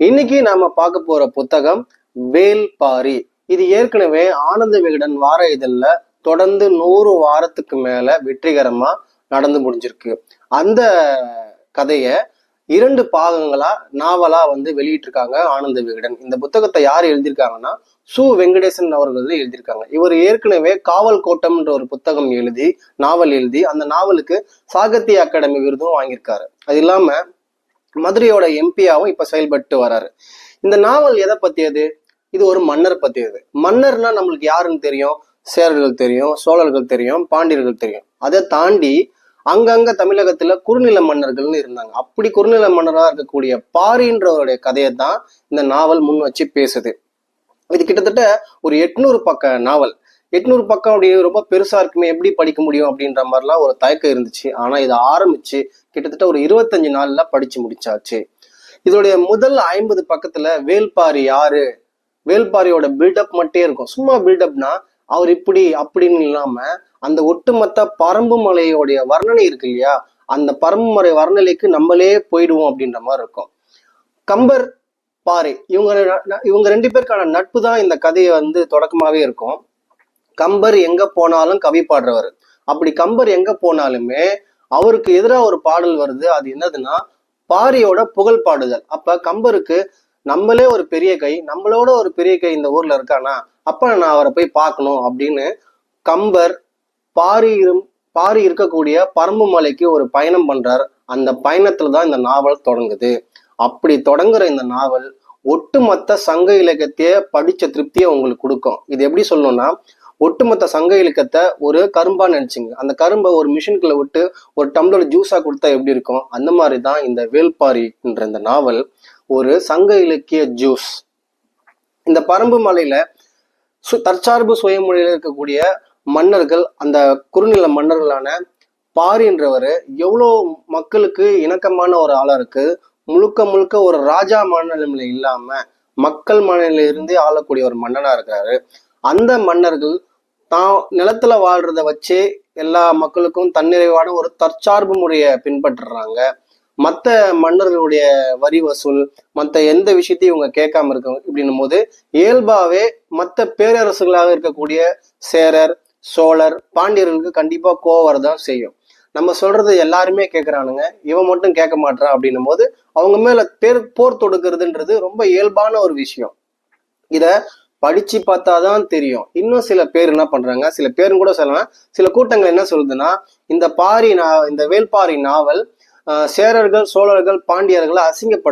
இன்னைக்கு நாம பார்க்க போற புத்தகம் வேல்பாரி. இது ஏற்கனவே ஆனந்த விகடன் வார இதழ்ல தொடர்ந்து நூறு வாரத்துக்கு மேல வெற்றிகரமா நடந்து முடிஞ்சிருக்கு. அந்த கதைய இரண்டு பாகங்களா நாவலா வந்து வெளியிட்டிருக்காங்க ஆனந்த விகடன். இந்த புத்தகத்தை யார் எழுதியிருக்காங்கன்னா சு. வெங்கடேசன் அவர்கள் எழுதியிருக்காங்க. இவர் ஏற்கனவே காவல் கோட்டம்ன்ற ஒரு புத்தகம் எழுதி நாவல் எழுதி அந்த நாவலுக்கு சாகித்ய அகாடமி விருதும் வாங்கியிருக்காரு. அது இல்லாம மதுரையோட எம்பியாவும் இப்ப செயல்பட்டு வராரு. இந்த நாவல் எதை பத்தியது? இது ஒரு மன்னர் பத்தியது. மன்னர்னா நம்மளுக்கு யாருன்னு தெரியும்? சேரர்கள் தெரியும் சோழர்கள் தெரியும் பாண்டியர்கள் தெரியும். அதை தாண்டி அங்கங்க தமிழகத்துல குறுநில மன்னர்கள்னு இருந்தாங்க. அப்படி குறுநில மன்னராக இருக்கக்கூடிய பாரின்றவருடைய கதையை தான் இந்த நாவல் முன் வச்சு பேசுது. இது கிட்டத்தட்ட ஒரு எட்நூறு பக்க நாவல். எட்நூறு பக்கம் அப்படி ரொம்ப பெருசா இருக்குமே எப்படி படிக்க முடியும் அப்படின்ற மாதிரிலாம் ஒரு தயக்கம் இருந்துச்சு. ஆனா இதை ஆரம்பிச்சு கிட்டத்தட்ட ஒரு இருபத்தஞ்சு நாள்ல படிச்சு முடிச்சாச்சு. இதோடைய முதல் ஐம்பது பக்கத்துல வேல்பாரி யாரு? வேல்பாரியோட பில்டப் மட்டும் இருக்கும். சும்மா பில்டப்னா அவர் இப்படி அப்படின்னு இல்லாம அந்த ஒட்டுமொத்த பரம்பு மலையோடைய வர்ணனை இருக்கு இல்லையா? அந்த பரம்பு மலை நம்மளே போயிடுவோம் அப்படின்ற மாதிரி இருக்கும். கம்பர் பாறை இவங்க இவங்க ரெண்டு பேருக்கான நட்பு தான் இந்த கதையை வந்து தொடக்கமாவே இருக்கும். கம்பர் எங்க போனாலும் கவி பாடுறவர். அப்படி கம்பர் எங்க போனாலுமே அவருக்கு எதிராக ஒரு பாடல் வருது. அது என்னதுன்னா பாரியோட புகழ் பாடுதல். அப்ப கம்பருக்கு நம்மளே ஒரு பெரிய கை நம்மளோட ஒரு பெரிய கை இந்த ஊர்ல இருக்கானா? அப்ப நான் அவரை போய் பார்க்கணும் அப்படின்னு கம்பர் பாரி பாரி இருக்கக்கூடிய பரம்பு மலைக்கு ஒரு பயணம் பண்றார். அந்த பயணத்துல தான் இந்த நாவல் தொடங்குது. அப்படி தொடங்குற இந்த நாவல் ஒட்டுமொத்த சங்க இலக்கியத்தையே படிச்ச திருப்தியை உங்களுக்கு கொடுக்கும். இது எப்படி சொல்லணும்னா ஒட்டுமொத்த சங்க இலக்கத்தை ஒரு கரும்பா நினைச்சுங்க. அந்த கரும்பை ஒரு மிஷினுக்குள்ள விட்டு ஒரு டம்ளர் ஜூஸா கொடுத்தா எப்படி இருக்கும்? அந்த மாதிரி தான் இந்த வேல்பாரின்ற இந்த நாவல். ஒரு சங்க இலக்கிய ஜூஸ் இந்த பரம்பு மலையில சு தற்சார்பு சுயமொழியில இருக்கக்கூடிய மன்னர்கள் அந்த குறுநில மன்னர்களான பாரின்றவர் எவ்வளோ மக்களுக்கு இணக்கமான ஒரு ஆளா இருக்கு. முழுக்க முழுக்க ஒரு ராஜா மனநிலையில இல்லாம மக்கள் மனநிலையில இருந்தே ஆளக்கூடிய ஒரு மன்னனா இருக்காரு அந்த மன்னர்கள் தான் நிலத்துல வாழ்றத வச்சு எல்லா மக்களுக்கும் தன்னிறைவான ஒரு தற்சார்பு முறையை பின்பற்றுறாங்க. மற்ற மன்னர்களுடைய வரி வசூல் மற்ற எந்த விஷயத்தையும் இவங்க கேட்காம இருக்காங்க இப்படின்னும் போது இயல்பாவே மற்ற பேரரசுகளாக இருக்கக்கூடிய சேரர் சோழர் பாண்டியர்களுக்கு கண்டிப்பா கோவம் வரதான் செய்யும். நம்ம சொல்றது எல்லாருமே கேட்கறானுங்க இவன் மட்டும் கேட்க மாட்டான் அப்படின்னும் போது அவங்க மேல பேர் போர் தொடுக்கிறதுன்றது ரொம்ப இயல்பான ஒரு விஷயம். இத படிச்சு பார்த்தா தான் தெரியும். இன்னும் சில பேர் என்ன பண்றாங்க? சில பேரும் கூட சொல்லலாம். சில கூட்டங்கள் என்ன சொல்லுதுன்னா இந்த பாரி நா இந்த வேல்பாரி நாவல் சேரர்கள் சோழர்கள் பாண்டியர்களை அசிங்கப்படுத்த